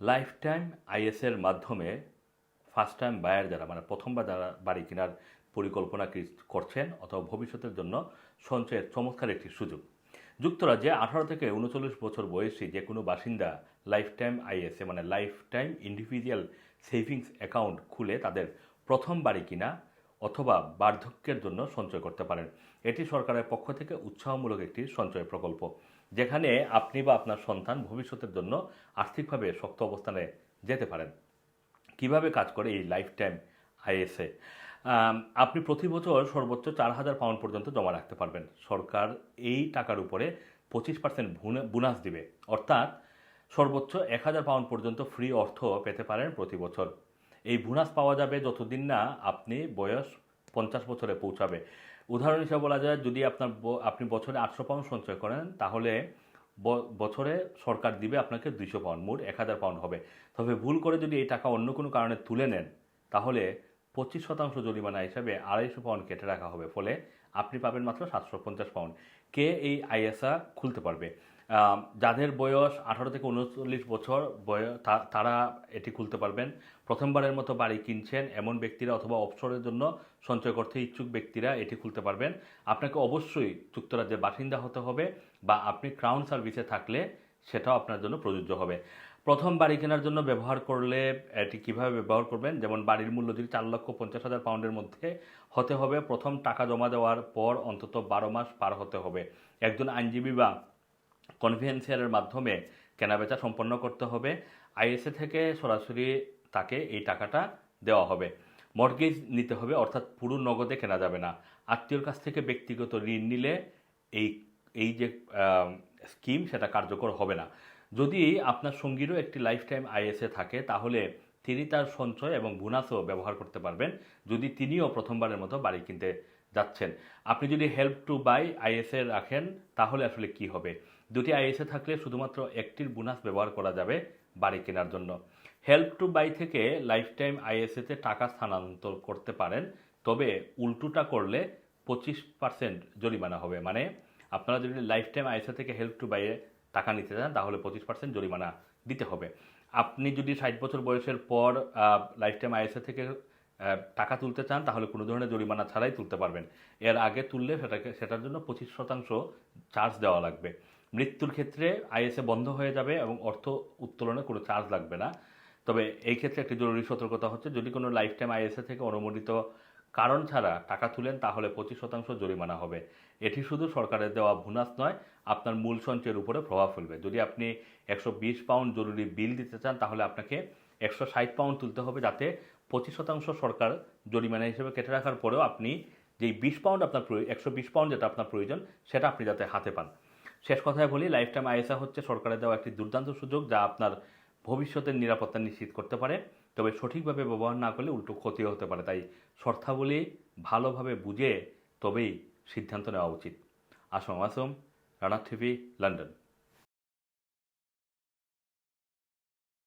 Life time আইএসের মাধ্যমে first time buyer যারা মানে প্রথমবার যারা বাড়ি কেনার পরিকল্পনা করছেন অথবা ভবিষ্যতের জন্য সঞ্চয়ের চমৎকার একটি সুযোগ। যুক্তরাজ্যে আঠারো থেকে উনচল্লিশ বছর বয়সী যে কোনো বাসিন্দা লাইফ টাইম আইএসএ মানে life time individual savings account খুলে তাদের প্রথম বাড়ি কিনা অথবা বার্ধক্যের জন্য সঞ্চয় করতে পারেন। এটি সরকারের পক্ষ থেকে উৎসাহমূলক একটি সঞ্চয় প্রকল্প। যেখানে আপনি বা আপনার সন্তান ভবিষ্যতের জন্য আর্থিকভাবে শক্ত অবস্থানে যেতে পারেন। কীভাবে কাজ করে এই লাইফ টাইম আইএসএ আপনি প্রতি বছর সর্বোচ্চ চার হাজার পাউন্ড পর্যন্ত জমা রাখতে পারবেন। সরকার এই টাকার উপরে পঁচিশ পার্সেন্ট বোনাস দিবে। অর্থাৎ সর্বোচ্চ এক হাজার পাউন্ড পর্যন্ত ফ্রি অর্থ পেতে পারেন প্রতি বছর। এই বোনাস পাওয়া যাবে যতদিন না আপনি বয়স পঞ্চাশ বছরে পৌঁছাবে। উদাহরণ হিসেবে বলা যায়, যদি আপনার আপনি বছরে আটশো পাউন্ড সঞ্চয় করেন, তাহলে বছরে সরকার দিবে আপনাকে দুইশো পাউন্ড, মোট এক হাজার পাউন্ড হবে। তবে ভুল করে যদি এই টাকা অন্য কোনো কারণে তুলে নেন, তাহলে পঁচিশ শতাংশ জরিমানা হিসাবে আড়াইশো পাউন্ড কেটে রাখা হবে, ফলে আপনি পাবেন মাত্র সাতশো পঞ্চাশ পাউন্ড। কে এই আইএসআ খুলতে পারবে? যাদের বয়স আঠারো থেকে উনচল্লিশ বছর বয়স তারা এটি খুলতে পারবেন। প্রথমবারের মতো বাড়ি কিনছেন এমন ব্যক্তিরা অথবা অবসরের জন্য সঞ্চয় করতে ইচ্ছুক ব্যক্তিরা এটি খুলতে পারবেন। আপনাকে অবশ্যই যুক্তরাজ্যের বাসিন্দা হতে হবে বা আপনি ক্রাউন সার্ভিসে থাকলে সেটাও আপনার জন্য প্রযোজ্য হবে। প্রথম বাড়ি কেনার জন্য ব্যবহার করলে এটি কীভাবে ব্যবহার করবেন? যেমন বাড়ির মূল্য যদি চার লক্ষ পঞ্চাশ হাজার পাউন্ডের মধ্যে হতে হবে, প্রথম টাকা জমা দেওয়ার পর অন্তত বারো মাস পার হতে হবে। একজন আইনজীবী বা কনভেন্সিয়ারের মাধ্যমে কেনাবেচা সম্পন্ন করতে হবে। আইএসএ থেকে সরাসরি তাকে এই টাকাটা দেওয়া হবে। মর্গেজ নিতে হবে, অর্থাৎ পুরো নগদে কেনা যাবে না। আত্মীয়র কাছ থেকে ব্যক্তিগত ঋণ নিলে এই এই যে স্কিম সেটা কার্যকর হবে না। যদি আপনার সঙ্গীরও একটি লাইফ টাইম আইএসএ থাকে, তাহলে তিনি তার সঞ্চয় এবং বোনাসও ব্যবহার করতে পারবেন, যদি তিনিও প্রথমবারের মতো বাড়ি কিনতে যাচ্ছেন। আপনি যদি হেল্প টু বাই আইএসএ রাখেন, তাহলে আসলে কি হবে? দুটি আইএসএ থাকলে শুধুমাত্র একটির বোনাস ব্যবহার করা যাবে বাড়ি কেনার জন্য। হেল্প টু বাই থেকে লাইফ টাইম আইএসএতে টাকা স্থানান্তর করতে পারেন, তবে উল্টোটা করলে পঁচিশ পার্সেন্ট জরিমানা হবে। মানে আপনারা যদি লাইফ টাইম আইএসএ থেকে হেল্প টু বাইয়ে টাকা নিতে চান, তাহলে পঁচিশ পার্সেন্ট জরিমানা দিতে হবে। আপনি যদি ষাট বছর বয়সের পর লাইফ টাইম আইএসএ থেকে টাকা তুলতে চান, তাহলে কোনো ধরনের জরিমানা ছাড়াই তুলতে পারবেন। এর আগে তুললে সেটাকে, সেটার জন্য পঁচিশ শতাংশ চার্জ দেওয়া লাগবে। মৃত্যুর ক্ষেত্রে আইএসএ বন্ধ হয়ে যাবে এবং অর্থ উত্তোলনে কোনো চার্জ লাগবে না। তবে এই ক্ষেত্রে একটি জরুরি সতর্কতা হচ্ছে, যদি কোনো লাইফ টাইম আইএসএ থেকে অনুমোদিত কারণ ছাড়া টাকা তুলেন, তাহলে পঁচিশ শতাংশ জরিমানা হবে। এটি শুধু সরকারের দেওয়া বোনাস নয়, আপনার মূল সঞ্চয়ের উপরে প্রভাব ফেলবে। যদি আপনি একশো বিশ পাউন্ড জরুরি বিল দিতে চান, তাহলে আপনাকে একশো ষাট পাউন্ড তুলতে হবে, যাতে পঁচিশ শতাংশ সরকার জরিমানা হিসেবে কেটে রাখার পরেও আপনি যেই বিশ পাউন্ড আপনার প্রয়োজন একশো বিশ পাউন্ড যেটা আপনার প্রয়োজন, সেটা আপনি যাতে হাতে পান। শেষ কথায় বলি লাইফ টাইম আইএসআ হচ্ছে সরকারের দেওয়া একটি দুর্দান্ত সুযোগ যা আপনার ভবিষ্যতের নিরাপত্তা নিশ্চিত করতে পারে। তবে সঠিকভাবে ব্যবহার না করলে উল্টো ক্ষতিও হতে পারে। তাই শর্তাবলী ভালোভাবে বুঝে তবেই সিদ্ধান্ত নেওয়া উচিত। Assam Assam Rana TV, London.